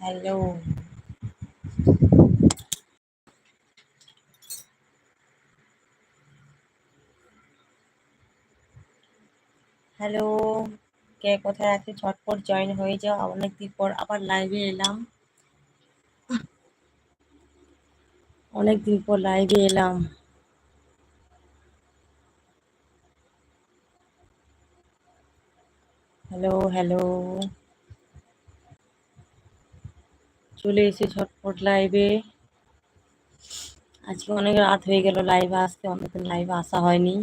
Hello. Hello, কে কোথায় আছে? ঝটপট জয়েন হয়ে যাও। অনেকদিন পর আবার লাইভে এলাম। অনেকদিন পর লাইভে এলাম। Hello hello. চলে এসে ঝটপট লাইভে আজকে অনেক রাত হয়ে গেল লাইভে আসতে অনেকদিন লাইভে আসা হয়নি।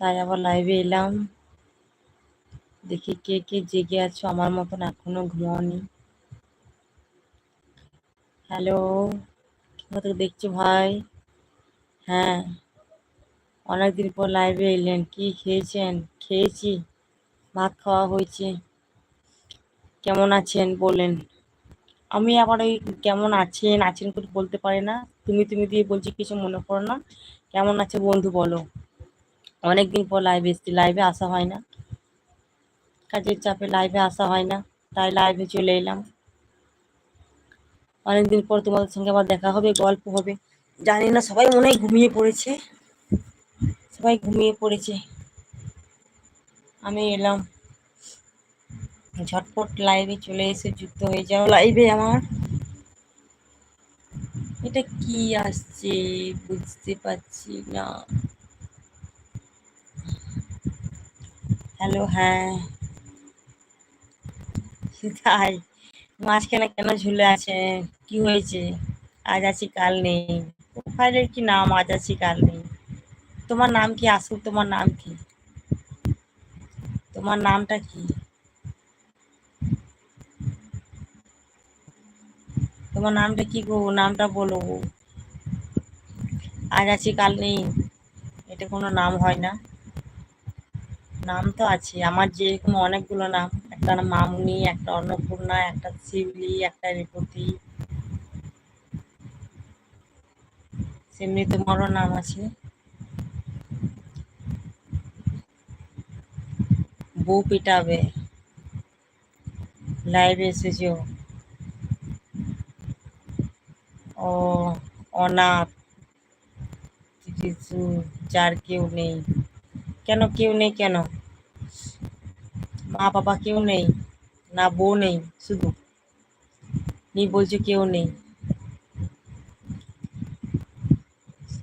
তাই আবার লাইভে এলাম। দেখি কে কে জেগে আছো, আমার মতন এখনও ঘুমাওনি। হ্যালো কোথা দেখছ ভাই? হ্যাঁ অনেকদিন পর লাইভে এলেন, কি খেয়েছেন? খেয়েছি, ভাত খাওয়া হয়েছে। কেমন আছেন বলেন। আমি আবার ওই কেমন আছেন আছেন করে বলতে পারি না। তুমি তুমি দিয়ে বলছি, কিছু মনে করো না। কেমন আছে বন্ধু বলো। অনেকদিন পর লাইভে এসছি। লাইভে আসা হয় না। কাজের চাপে লাইভে আসা হয় না। তাই লাইভে চলে এলাম। অনেকদিন পর তোমাদের সঙ্গে আবার দেখা হবে, গল্প হবে। জানি না, সবাই মনে হয় ঘুমিয়ে পড়েছে। সবাই ঘুমিয়ে পড়েছে। আমি এলাম। ঝটপট লাইভে চলে এসে যুক্ত হয়ে যাও। লাইভে আমার। এটা কি আসছে? বুঝতে পারছি না। হ্যালো হ্যাঁ। তাই, মাঝখানে কেন ঝুলে আছে? কি হয়েছে? আজ আছি, কাল নেই। প্রোফাইলের কি নাম? আজ আছি, কাল নেই। তোমার নাম কি আসুক তোমার নাম কি? তোমার নামটা কি? তোমার নামটা কি গো? নামটা বলো। গো আজ আছি, কাল নেই। এটা কোনো নাম হয় না। নাম তো আছে আমার যেরকম অনেকগুলো নাম। একটা মামুনি, একটা অন্নপূর্ণা, একটা শিবলি একটা রেপতি সেমনি তোমারও নাম আছে। বউ পিটাবে। লাইভে এসেছ ও অনাথ। কিছু যার কেউ নেই। কেন কেউ নেই কেন? মা বাবা কেউ নেই, না বউ নেই, শুধু। নি বলছো কেউ নেই।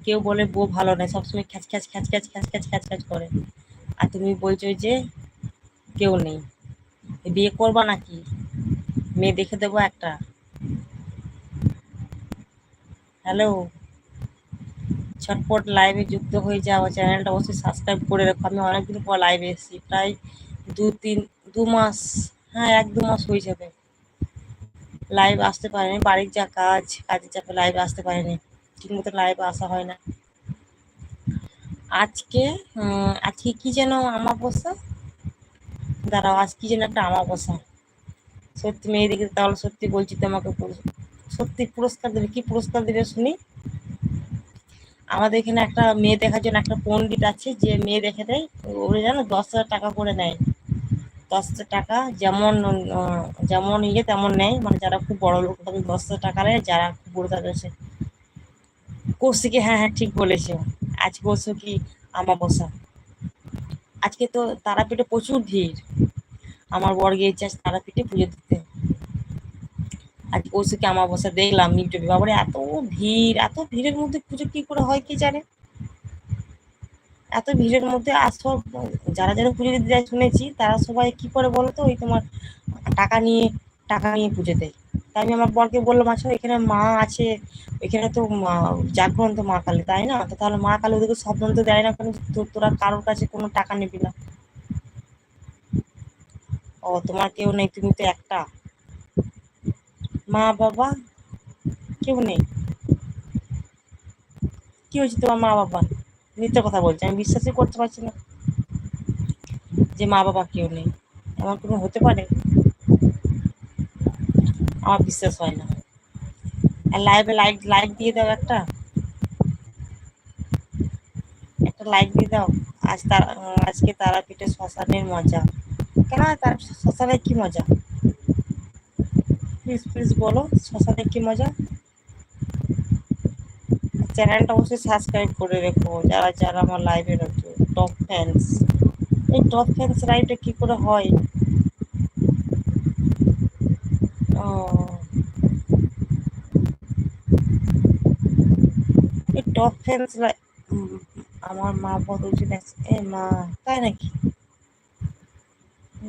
কেউ বলে বউ ভালো নয়, সবসময় খ্যাচ খ্যাচ খ্যাচ খ্যাচ খ্যাচ খ্যাচ খ্যাচ খ্যাচ করে। আর তুমি বলছো যে কেউ নেই। বিয়ে করবা নাকি? মেয়ে দেখে দেবো একটা। হ্যালো। ছটপট লাইভে যুক্ত হয়ে যাওয়া চ্যানেলটা অবশ্যই সাবস্ক্রাইব করে রাখো। আমি অনেকদিন পর লাইভে এসেছি, প্রায় দু তিন, দু মাস হ্যাঁ এক দু মাস হয়ে যাবে লাইভ আসতে পারিনি, বাড়ির যা কাজ, কাজের চাপে লাইভ আসতে পারিনি ঠিক মতো লাইভে আসা হয় না। আজকে আজকে কি যেন আমাবস্যা? দাঁড়াও, আজ কি যেন একটা আমাবস্যা। সত্যি মেয়ে দেখে তাহলে সত্যি বলছি তোমাকে সত্যি পুরস্কার দেবে। কি পুরস্কার দেবে শুনি? আমাদের এখানে একটা মেয়ে দেখার জন্য একটা পণ্ডিত আছে, যে মেয়ে দেখে দেয়। ওরা জানো, দশ হাজার টাকা করে নেয়। দশ হাজার টাকা যেমন যেমন ইয়ে তেমন নেয়। মানে যারা খুব বড় লোক, তাদের দশ হাজার টাকা নেয়। যারা খুব বড়, তাদের সে কৌশিকে হ্যাঁ হ্যাঁ ঠিক বলেছে। আজ বলছো কি? আমাবস্যা আজকে তো তারাপীঠে প্রচুর ভিড়। আমার বর গিয়েছে আজ তারাপীঠে পুজো দিতে। আজ কৌশিকে আমাবস্যা দেখলাম ইউটিউবে বাবারে এত ভিড়, এত ভিড়ের মধ্যে পুজো কি করে হয় কি জানে? এত ভিড়ের মধ্যে আসো যারা যারা পুজো দিতে যায় শুনেছি, তারা সবাই কি করে বলো তো, ওই তোমার টাকা নিয়ে টাকা নিয়ে পুজো দেয়। তাই আমি আমার বরকে বললাম আচ্ছা এখানে মা আছে, এখানে তো জাগ্রন্ত মা কালী, তাই না? তো তাহলে মা কালী ওদেরকে স্বপ্ন তো দেয় না কেন? তোরা কারোর কাছে কোনো টাকা নিবি না। ও, তোমার কেউ নেই, তুমি তো একটা। মা বাবা? কেউ নেই। কি হয়েছে তোমার মা বাবা? মিথ্যে কথা বলছে, আমি বিশ্বাসই করতে পারছি না যে মা বাবা কেউ নেই। এমন কোনো হতে পারে? আমার বিশ্বাস হয় না। আর লাইভে লাইক লাইক দিয়ে দাও একটা। একটা লাইক দিয়ে দাও। আজ তার আজকে তারাপীঠে শ্মশানের মজা। কেন তার শ্মশানের কি মজা? প্লিজ প্লিজ বলো শশাতে কি মজা? চ্যানেলটা অবশ্যই সাবস্ক্রাইব করে রেখো, যারা যারা আমার লাইভে রয়েছে টপ ফ্যান্স এই টপ ফ্যান্স লাইভটা কি করে হয়? এই টপ ফ্যান্স আমার মা দুজনে এ মা, তাই নাকি?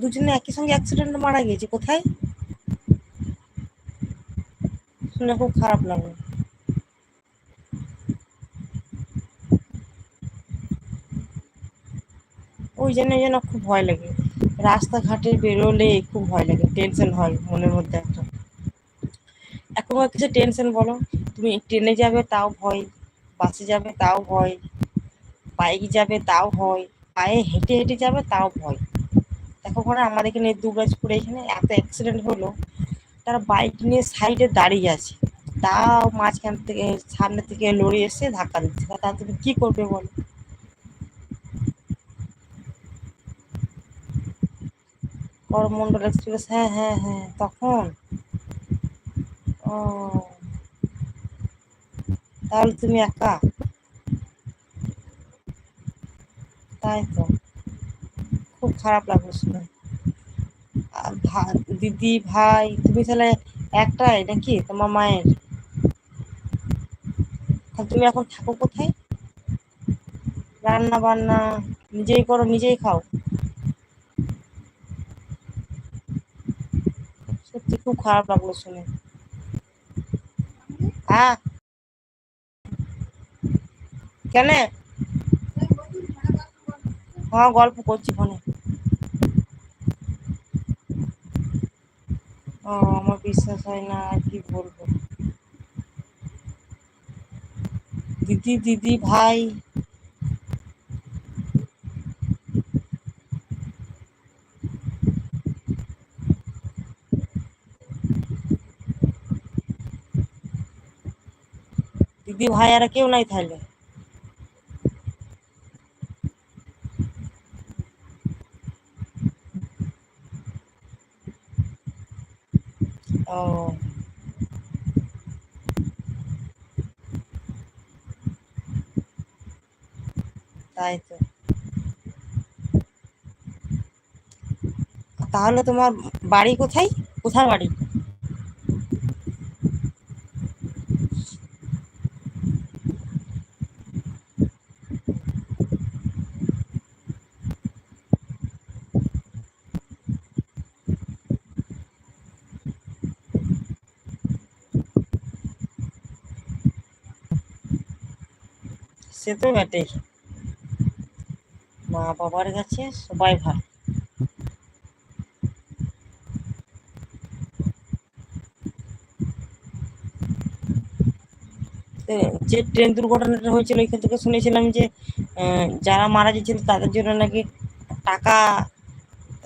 দুজনে একই সঙ্গে অ্যাক্সিডেন্টে মারা গিয়েছে, কোথায়? শুনে খুব খারাপ লাগল ওই জন্য যেন খুব ভয় লাগে। রাস্তাঘাটে বেরোলে খুব ভয় লাগে, টেনশন হয় মনের মধ্যে একটা। এখন কিছু টেনশন বলো, তুমি ট্রেনে যাবে তাও ভয়, বাসে যাবে তাও ভয়, বাইক যাবে তাও ভয়, পায়ে হেঁটে হেঁটে যাবে তাও ভয়। দেখো পরে আমাদের এখানে দুবরাজপুরে এখানে এত অ্যাক্সিডেন্ট হলো। তারা বাইক নিয়ে সাইডে দাঁড়িয়ে আছে। তাও মাঝখান থেকে, সামনে থেকে লড়ে এসে ধাক্কা দিচ্ছে। তা তুমি কি করবে বলো? করমন্ডল এক্সপ্রেস হ্যাঁ হ্যাঁ হ্যাঁ তখন? ও। তাহলে তুমি একা? তাই তো। খুব খারাপ লাগল শুনে। দিদি ভাই, তুমি তাহলে একটাই নাকি তোমার মায়ের? তুমি এখন থাকো কোথায়? রান্না বান্না নিজেই করো, নিজেই খাও। সত্যি খুব খারাপ লাগল শুনে। হ্যাঁ কেন? হ্যাঁ গল্প করছি ফোনে। আমার বিশ্বাস হয় না আর কি বলব দিদি দিদি ভাই দিদি ভাই আর কেউ নাই তাহলে ও তাই তো তাহলে তোমার বাড়ি কোথায়? কোথায় বাড়ি? সে তো বটেই। মা বাবার কাছে সবাই ভালো। যে ট্রেন দুর্ঘটনাটা হয়েছিল ওইখান থেকে শুনেছিলাম যে যারা মারা গেছিল, তাদের জন্য নাকি টাকা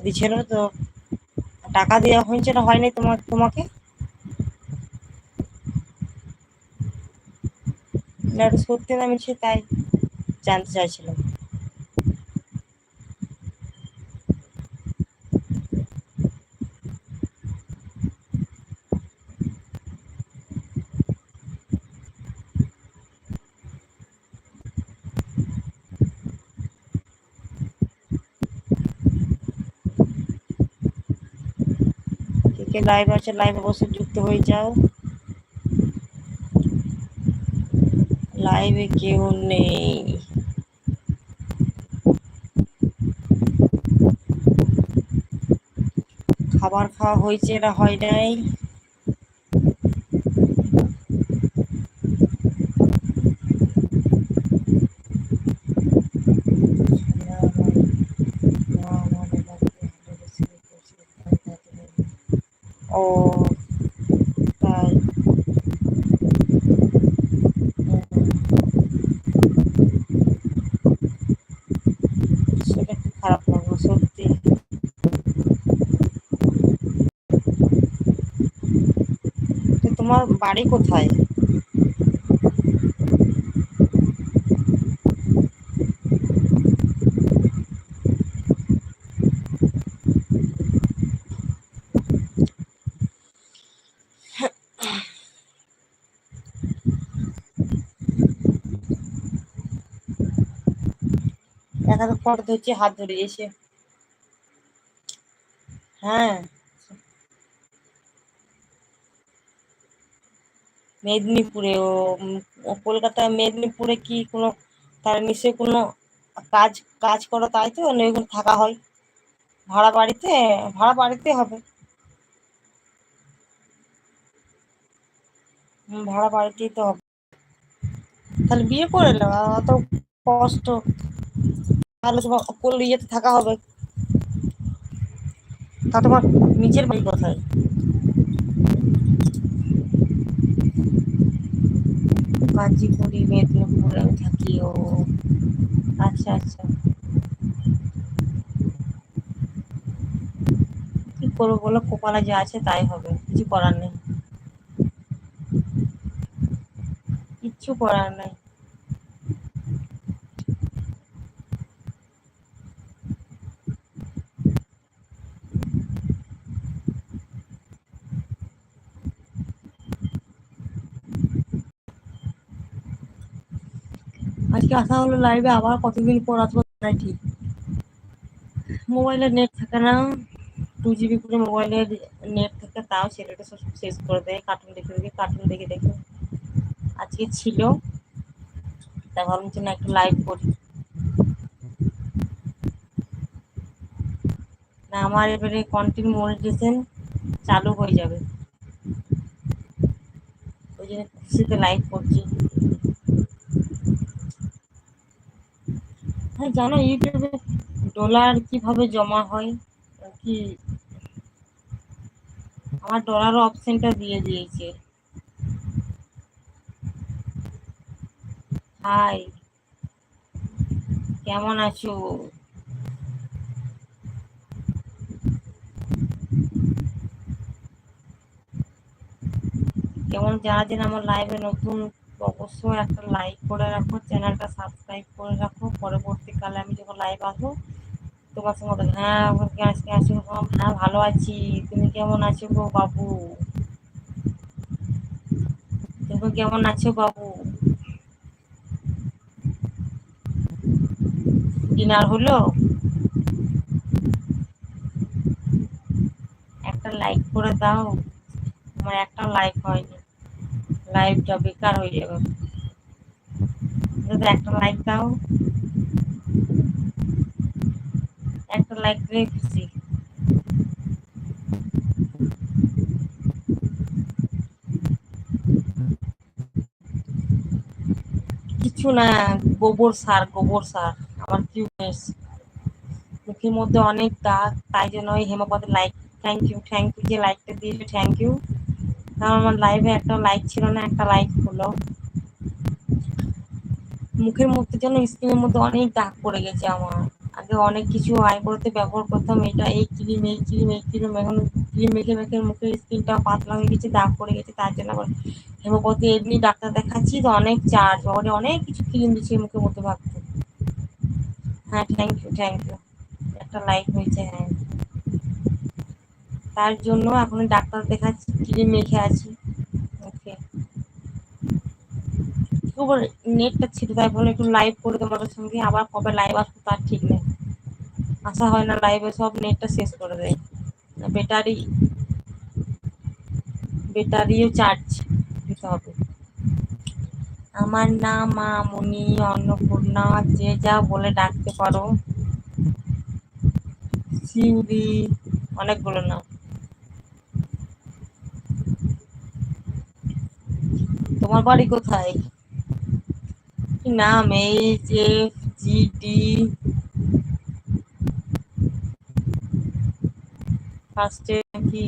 দিচ্ছিল। তো টাকা দেওয়া হয়েছে না, হয়নি তোমার তোমাকে? সত্যি না মিছে তাই জানতে চাইছিলাম। কে লাইভ আছে লাইভ অবশ্যই যুক্ত হয়ে যাও। লাইভে কেউ নেই। খাবার খাওয়া হয়েছে এটা হয় নাই? বাড়ি কোথায়? হাত ধরে এসে। হ্যাঁ। মেদিনীপুরে ও কলকাতায় মেদিনীপুরে কি কোনো, তার নিশ্চয়ই কোনো কাজ কাজ করো তাই তো? না ওইখানে থাকা হয়। ভাড়া বাড়িতে ভাড়া বাড়িতে হবে। ভাড়া বাড়িতেই তো হবে। তাহলে বিয়ে করে নেওয়া অত কষ্ট। তাহলে তোমার কোন ইয়েতে থাকা হবে। তা তোমার নিজের বাড়ি কোথায় কাঞ্চিপুরি মেদিনীপুরে থাকি ও। আচ্ছা আচ্ছা। কি করব বলো? কপালে যা আছে তাই হবে, কিছু করার নেই। কিচ্ছু করার নেই। আজকে আসা হলো লাইভে আবার কতদিন পর আসব তাই ঠিক। মোবাইলে নেট থাকে না টু জিবি করে মোবাইলের নেট থাকে, তাও ছেলেটা সব শেষ করে দেয় কার্টুন দেখে দেখে কার্টুন দেখে দেখে। আজকে ছিল, তা ভাবলাম যে না, একটু লাইভ করি। না, আমার এবারে কন্টেন্ট মনিটাইজেশন চালু হয়ে যাবে। ওই জন্য খুশিতে লাইভ করছি। জানো, ইউটিউবে ডলার কীভাবে জমা হয় কি আমার ডলার অপশনটা দিয়ে দিয়েছে। হাই কেমন আছো? কেমন, যারা যারা আমার লাইভে নতুন অবশ্যই একটা লাইক করে রাখো চ্যানেলটা সাবস্ক্রাইব করে রাখো। পরবর্তীকালে আমি যখন লাইভ আসব, তোমার সঙ্গে হ্যাঁ আজকে আছো হ্যাঁ ভালো আছি। তুমি কেমন আছো গো বাবু? তুমি কেমন আছো বাবু? ডিনার হলো? একটা লাইক করে দাও। আমার একটা লাইক হয়নি। লাইভটা বেকার হয়ে যাবে? যদি একটা লাইক দাও, একটা লাইক খুশি কিছু না, গোবর সার গোবর সার আমার কিউটনেস মুখের মধ্যে অনেক দাগ, তাই জন্য ওই হেমপাতের like thank you thank you যে লাইকটা দিয়েছ থ্যাংক ইউ আমার লাইভে একটা লাইক ছিল না, একটা লাইক হলো। মুখের মধ্যে যেন স্কিনের মধ্যে অনেক দাগ পড়ে গেছে আমার। আগে অনেক কিছু আইব্রোতে ব্যবহার করতাম, এটা এই ক্রিম এই ক্রিম এই ক্রিম এখন ক্রিম মেখে মেখে মুখের স্কিনটা পাতলা হয়ে গেছে, দাগ পড়ে গেছে, তার জন্য আবার হেমোপতি এমনি ডাক্তার দেখাচ্ছি, তো অনেক চার্জ ওখানে অনেক কিছু ক্রিম দিচ্ছে মুখের মধ্যে ভাবতে। হ্যাঁ থ্যাংক ইউ থ্যাংক ইউ একটা লাইক হয়েছে হ্যাঁ। তার জন্য এখন ডাক্তার দেখাচ্ছি ক্রিম মেখে আছি। ওকে। নেটটা ছিল তাই বলে একটু লাইভ করে তোমাদের সঙ্গে, আবার কবে লাইভ আসব তার ঠিক নেই। আসা হয় না লাইভে সব নেটটা শেষ করে দেয়। ব্যাটারি ব্যাটারিও চার্জ দিতে হবে। আমার নাম মামুনি, অন্নপূর্ণা, যে যা বলে ডাকতে পারো। শিউরি অনেকগুলো নাম। তোমার বাড়ি কোথায়? কি নাম? এইচ এফ জি ডি ফার্স্টে কি?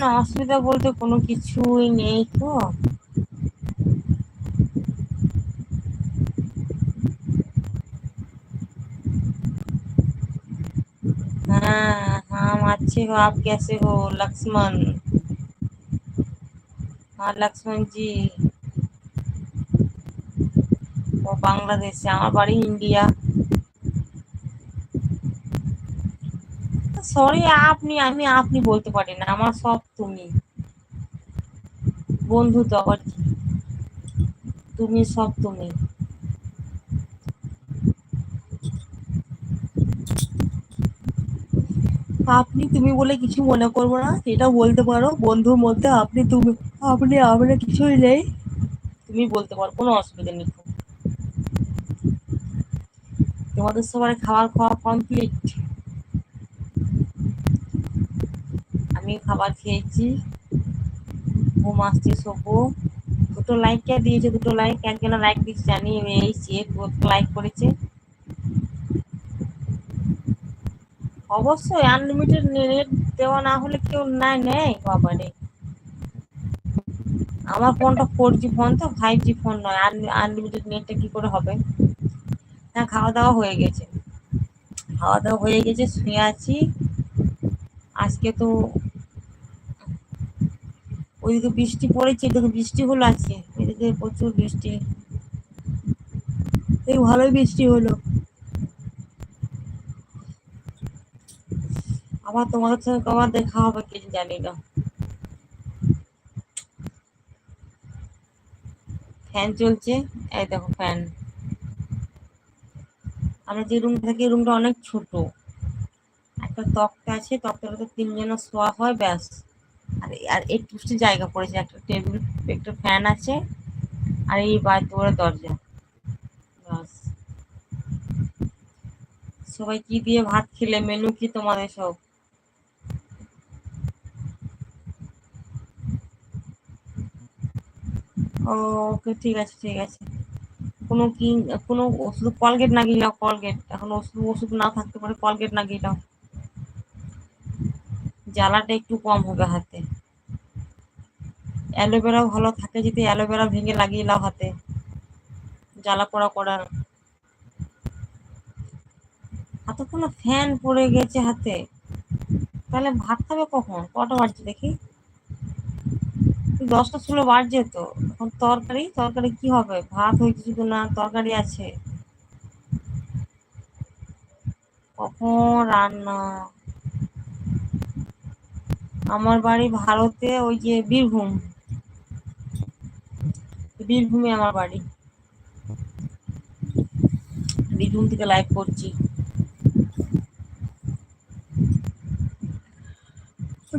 না অসুবিধা বলতে কোনো কিছুই নেই তো? अच्छे हो आप कैसे हो लक्ष्मण हाँ लक्ष्मण जी ও বাংলাদেশে আমার বাড়ি ইন্ডিয়া সরি আপনি আমি আপনি বলতে পারি না আমার সব তুমি বন্ধু তো আবার কি তুমি সব তুমি আপনি তুমি বলে কিছু মনে করব না এটা বলতে পারো। বন্ধুর মধ্যে আপনি তুমি, আপনি আমরা কিছুই নেই। তুমি বলতে পারো, কোনো অসুবিধা নেই। তোমাদের সবার খাবার খাওয়া কমপ্লিট আমি খাবার খেয়েছি। ঘুম আসছে শোবো দুটো লাইক কে দিয়েছে, দুটো লাইক একজন লাইক দিচ্ছে জানি এই সে লাইক করেছে। অবশ্যই আনলিমিটেড নেট দেওয়া না হলে কেউ না নেয় বাবারে। আমার ফোনটা ফোর জি ফোন তো ফাইভ জি ফোন নয়। আনলিমিটেড নেটটা কি করে হবে? হ্যাঁ খাওয়া দাওয়া হয়ে গেছে। খাওয়া দাওয়া হয়ে গেছে, শুয়ে আছি। আজকে তো ওইদিকে বৃষ্টি পড়েছে, এদিকে বৃষ্টি হলো আছে এদিকে প্রচুর বৃষ্টি। এই ভালোই বৃষ্টি হলো। আবার তোমাদের সঙ্গে কবার দেখা হবে কিছু জানি না। ফ্যান চলছে। এই দেখো ফ্যান। আমরা যে রুম থাকি রুমটা অনেক ছোট। একটা তক্তা আছে তক্তাটাতে তিনজন শোয়া হয়, ব্যাস। আর আর একটু জায়গা পড়েছে, একটা টেবিল, একটা ফ্যান আছে, আর এই বাইরে দরজা। ব্যাস। সবাই কি দিয়ে ভাত খেলে, মেনু কি তোমাদের সব? ওকে ঠিক আছে ঠিক আছে। কোনো কি, কোনো ওষুধ কলগেট না গিলাও কলগেট এখন ওষুধ ওষুধ না থাকতে পারে কলগেট না গিলাও জ্বালাটা একটু কম হবে হাতে। অ্যালোভেরাও ভালো থাকে যদি অ্যালোভেরা ভেঙে লাগিয়ে লাও হাতে। জ্বালা পোড়া করার। হাতে কোনো ফ্যান পড়ে গেছে হাতে। তাহলে ভাত খাবে কখন? কটা বাজছে দেখি? দশটা ষোলো বাজছে যেত এখন তরকারি তরকারি কি হবে? ভাত হয়েছে শুধু না, তরকারি আছে। কখন রান্না? আমার বাড়ি ভারতে ওই যে বীরভূম। বীরভূমে আমার বাড়ি। বীরভূম থেকে লাইভ করছি।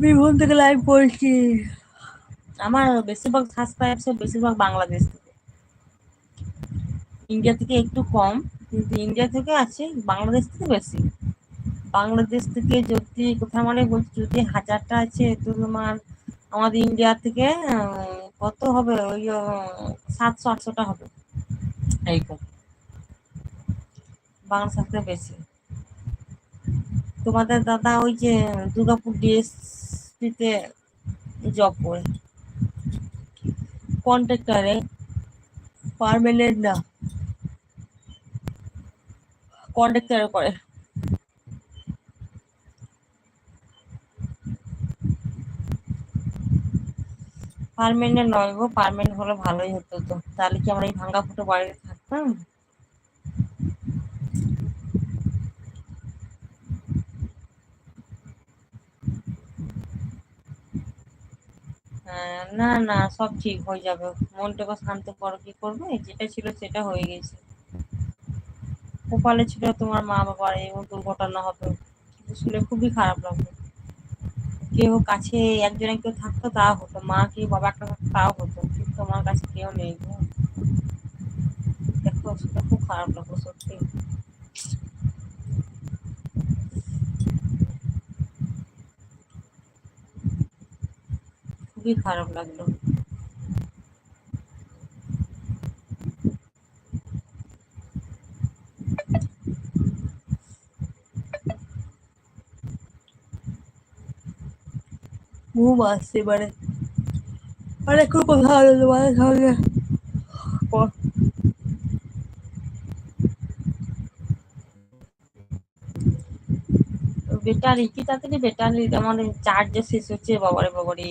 বীরভূম থেকে লাইভ করছি। আমার বেশিরভাগ সাবস্ক্রাইব সব বেশিরভাগ বাংলাদেশ থেকে। ইন্ডিয়া থেকে একটু কম, কিন্তু ইন্ডিয়া থেকে আছে, বাংলাদেশ থেকে বেশি। বাংলাদেশ থেকে যদি কোথাও মানে বলছি, যদি হাজারটা আছে, তো তোমার আমাদের ইন্ডিয়া থেকে কত হবে? ওই সাতশো, আটশোটা হবে। এইরকম বাংলা সাথে বেশি। তোমাদের দাদা ওই যে দুর্গাপুর ডিএসপিতে জব করে। কন্ট্রাক্টরে পারমানেন্ট না কন্ট্রাক্টরে করে পারমানেন্ট নয় গো পারমানেন্ট হলে ভালোই হতো তো। তাহলে কি আমরা এই ভাঙ্গা ফুটো বাড়িতে থাকতাম? না না, সব ঠিক হয়ে যাবে। মনটাকে শান্ত করো, কি করবে? যেটা ছিল সেটা হয়ে গেছে। কপালে ছিল তোমার মা বাবার এমন দুর্ঘটনা হবে। শুনে খুবই খারাপ লাগবে কেউ কাছে একজনে কেউ থাকতো, তাও হতো। মা কি বাবা একটা থাকতো, তাও হতো। কিন্তু তোমার কাছে কেউ নেই। দেখো, সেটা খুব খারাপ লাগল, সত্যি। খুবই খারাপ লাগল। ঘুম আসছে খুব কথা হলো তোমাদের সঙ্গে ব্যাটারি কি তাড়াতাড়ি ব্যাটারি আমার চার্জে শেষ হচ্ছে, বাবারে বাবারে।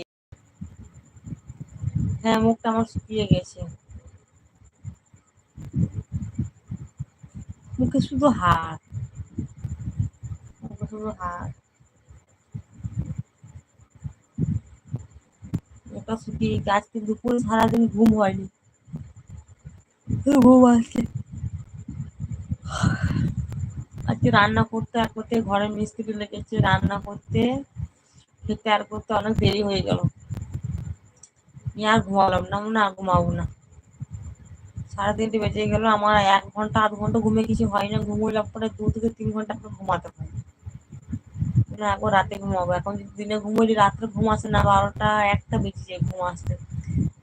হ্যাঁ মুখটা আমার শুকিয়ে গেছে। মুখে শুধু হাড়। মুখে শুধু হাড়। শুকিয়ে আজকে দুপুরে সারাদিন ঘুম হয়নি। ঘুম আসছে। আজকে রান্না করতে আর করতে ঘরে মিস্ত্রি লেগেছে। রান্না করতে, খেতে আর করতে অনেক দেরি হয়ে গেল। আর ঘুমালাম না, মনে আর ঘুমাবো না। সাড়ে তিনটে বেজে গেল, আমার এক ঘণ্টা, আধ ঘণ্টা ঘুমে কিছু হয় না ঘুমোইলাম পরে দু থেকে তিন ঘণ্টা করে ঘুমাতে হয়। না এখন রাতে ঘুমাবো। এখন যদি দিনে ঘুমোই রাত্রে ঘুম আসে না, বারোটা একটা বেজে যায় ঘুম আসতে।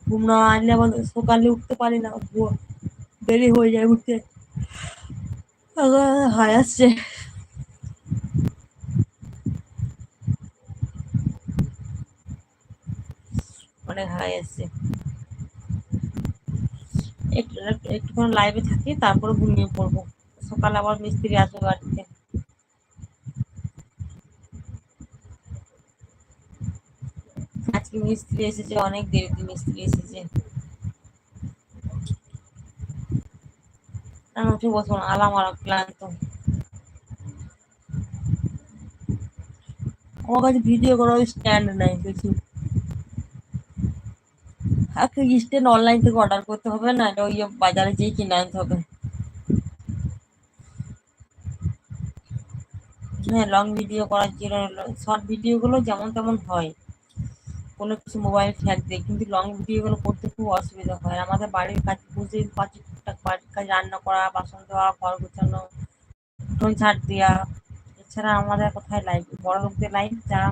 ঘুম না আসলে আবার সকালে উঠতে পারি না দেরি হয়ে যায় উঠতে। হাই আসছে। অনেক হাই আসছে একটু লাইভে থাকি, তারপরে ঘুমিয়ে পড়ব। সকালে আবার মিস্ত্রি আসবে বাড়িতে। আজকে মিস্ত্রি এসেছে, অনেক দেরিতে মিস্ত্রি এসেছে। আমি উঠে বসবো না, আলাম আর ক্লান্ত। আমার কাছে ভিডিও করার স্ট্যান্ড নাই কিছু স্ট্যান্ড অনলাইন থেকে অর্ডার করতে হবে, না ওই বাজারে যেয়ে কিনে আনতে হবে। হ্যাঁ লং ভিডিও করার জন্য শর্ট ভিডিওগুলো যেমন তেমন হয়। কোনো কিছু মোবাইল ফ্যাক দেয়, কিন্তু লং ভিডিওগুলো করতে খুব অসুবিধা হয়। আমাদের বাড়ির কাজ, বুঝতেই পারছি, টুকটাক বাড়ির কাজ, রান্না করা, বাসন ধোয়া, ঘর গোছানো উঠোন ঝাড় দেওয়া এছাড়া আমাদের কোথায় লাইফ বড় লোকদের লাইফ যারা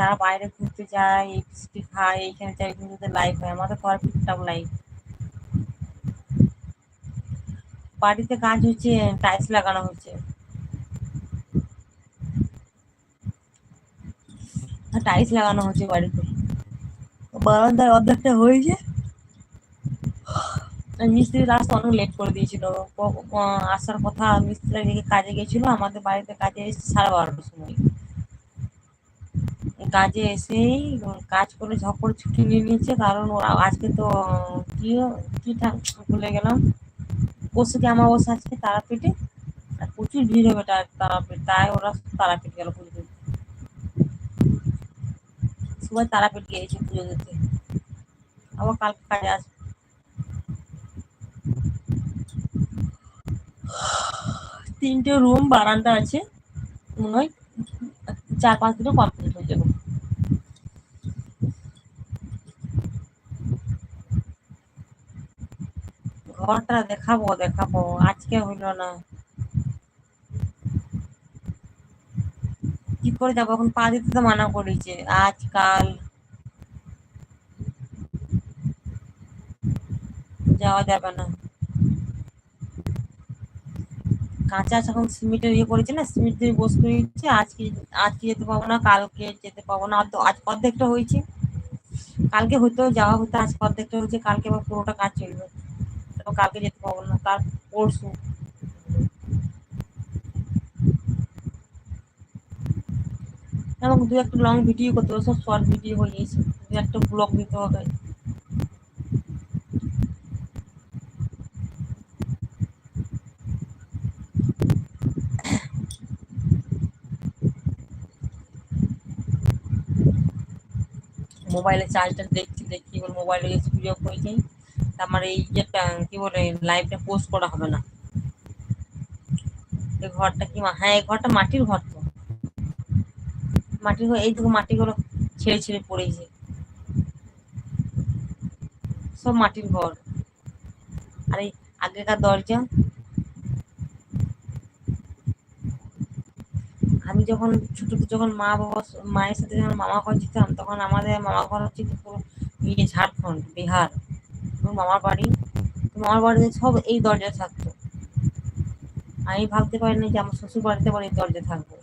তারা বাইরে ঘুরতে যায়, এই খায় এইখানে যায় কিন্তু লাইফ হয়। আমাদের ঘর টুকটাক লাইফ বাড়িতে কাজ হচ্ছে টাইলস লাগানো হচ্ছে। টাইলস লাগানো হচ্ছে বাড়িতে। বারান্দায় অর্ধেকটা হয়েছে। মিস্ত্রি রাস্তা অনেক লেট করে দিয়েছিল। আসার কথা মিস্ত্রি কাজে গেছিল, আমাদের বাড়িতে কাজে এসে সাড়ে বারোটার সময়। কাজে এসেই কাজ করে ঝপড় ছুটি নিয়ে নিয়েছে, কারণ ওরা আজকে তো, কি কি ভুলে গেলাম। পরশু কি অমাবস্যা আছে তারাপীঠে, আর প্রচুর ভিড় হবে তারাপীঠ, তাই ওরা তারাপীঠ গেল পুজো দিতে। সবাই তারাপীঠ গিয়েছে পুজো দিতে। আবার কালকে কাজে আসবে তিনটে রুম বারান্দা আছে, মনে হয় চার পাঁচ দিনে কমপ্লিট। ঘরটা দেখাবো দেখাবো। আজকে হইল না। কি করে যাব? এখন পা দিতে তো মানা করেছে। আজকাল যাওয়া যাবে না। কাঁচা এখন সিমেন্টের ইয়ে করেছে না? সিমেন্ট দিয়ে বস করে দিচ্ছে আজকে আজকে যেতে পাবো না, কালকে যেতে পাবো না। আজ অর্ধেকটা হয়েছে। কালকে হয়তো যাওয়া হতো আজকে অর্ধেকটা হয়েছে। কালকে আবার পুরোটা কাজ চলবে। কালকে যেতে পাবো না তার পরশু এবং দু একটা লং ভিডিও করতে হবে সব শর্ট ভিডিও হয়ে গেছে দু একটা ব্লগ দিতে হবে মোবাইলে চার্জটা দেখছি দেখি এবার মোবাইলে সুইচ অফ হয়ে আমার এই যেটা কি বলে লাইভটা পোস্ট করা হবে না। এই ঘরটা কি হ্যাঁ এই ঘরটা মাটির ঘর তো। মাটির ঘর এই দেখো মাটিগুলো ছেড়ে ছেড়ে পড়েছে সব মাটির ঘর। আর এই আগেকার দরজা। আমি যখন ছোট, যখন মা বাবা মায়ের সাথে যখন মামা ঘর যেতাম, তখন আমাদের মামা ঘর হচ্ছে পুরো ইয়ে ঝাড়খণ্ড, বিহার। মামার বাড়ি। মামার বাড়িতে সব এই দরজা থাকতো। আমি ভাবতে পারিনি যে আমার শ্বশুর বাড়িতে এই দরজা থাকবে।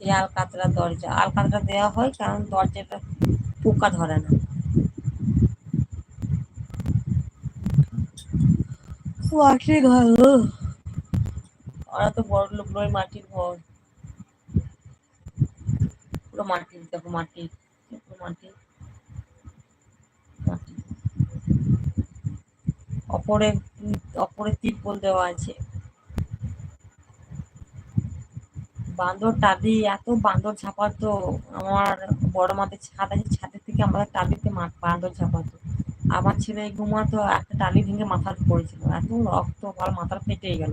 এই আলকাতরা দরজা। আলকাতরা দেওয়া হয় কারণ দরজাটা পোকা ধরে না। মাটির ঘর। ওরা তো বড় লোক নয়, মাটির ঘর। পুরো মাটির দেখো মাটির পুরো মাটি অপরে অপরে তিরপল দেওয়া আছে। বান্দর টাবি, এত বান্দর ঝাঁপাতো। আমার বড় মাদের ছাদ আছে, ছাদের থেকে আমাদের টাবিতে বান্দর ঝাঁপাতো। আমার ছেলে ঘুমাতো, একটা টালি ভেঙে মাথার পড়েছিল। এত রক্ত আর মাথার ফেটে গেল।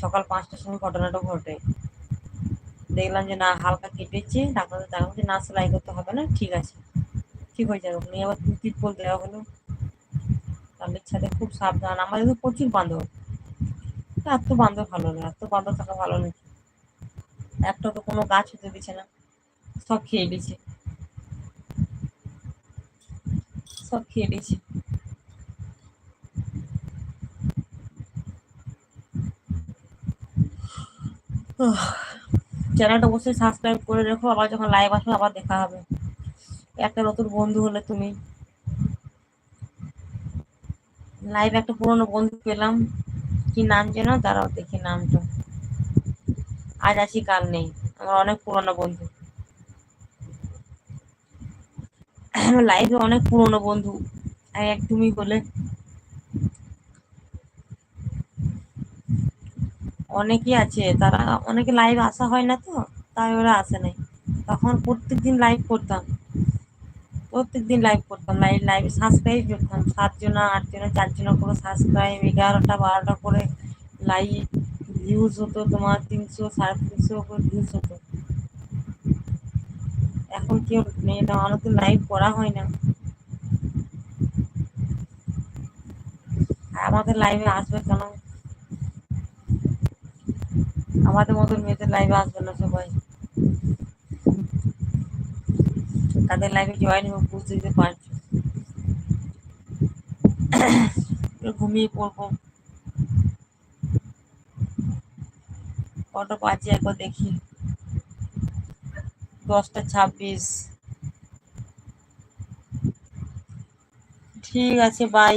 সকাল পাঁচটার সময় ঘটনাটা ঘটে। দেখলাম যে না, হালকা কেটেছে ডাক্তার দেখালাম যে না, সেলাই করতে হবে না, ঠিক আছে। ঠিক হয়ে যাবে। নিয়ে আবার তিরপল দেওয়া হলো। টালির ছাদে খুব সাবধান। আমাদের তো প্রচুর বান্দর এত বান্দর ভালো না, এত বান্দর থাকা ভালো না। একটা তো কোনো গাছ হতে দিচ্ছে না। সব খেয়ে দিচ্ছে সব খেয়ে দিচ্ছে চ্যানেলটা অবশ্যই সাবস্ক্রাইব করে রেখো, আবার যখন লাইভ আসবে আবার দেখা হবে। একটা নতুন বন্ধু হলে তুমি। লাইভ একটা পুরনো বন্ধু পেলাম। কি নাম যেন? তারাও দেখি নামটা। আজ আছি, কাল নেই। আমার অনেক পুরনো বন্ধু। লাইফে অনেক পুরনো বন্ধু। এক তুমি বলে অনেকেই আছে, তারা অনেকে লাইভ আসা হয় না তো, তাই ওরা আসে নাই। তখন প্রত্যেকদিন লাইভ করতাম। প্রত্যেকদিন লাইভ করতাম লাইভ লাইভে সাবস্ক্রাইব করতাম। সাতজনা, আটজনা, চারজনা করে সাবস্ক্রাইব এগারোটা, বারোটা করে লাইভ ভিউজ হতো তোমার, তিনশো, সাড়ে তিনশো করে ভিউজ হতো। এখন কেউ নেই না অনেকদিন লাইভ করা হয় না। আমাদের লাইভে আসবে কেন? আমাদের মতন মেয়েদের লাইভে আসবে না সবাই। তাদের লাইভে জয়েন হবে বুঝতে দিতে পারছ। ঘুমিয়ে পড়ব। কটা বাজে একবার দেখি। দশটা ছাব্বিশ। ঠিক আছে বাই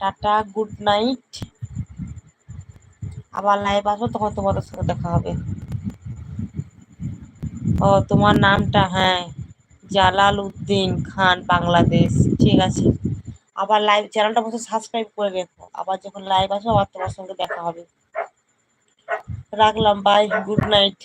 টাটা গুড নাইট আবার লাইভ আসো, তখন তোমাদের সঙ্গে দেখা হবে। ও, তোমার নামটা হ্যাঁ জালাল উদ্দিন খান, বাংলাদেশ, ঠিক আছে। আবার লাইভ চ্যানেলটা বসে সাবস্ক্রাইব করে রেখো। আবার যখন লাইভ আসো আবার তোমার সঙ্গে দেখা হবে। রাখলাম বাই গুড নাইট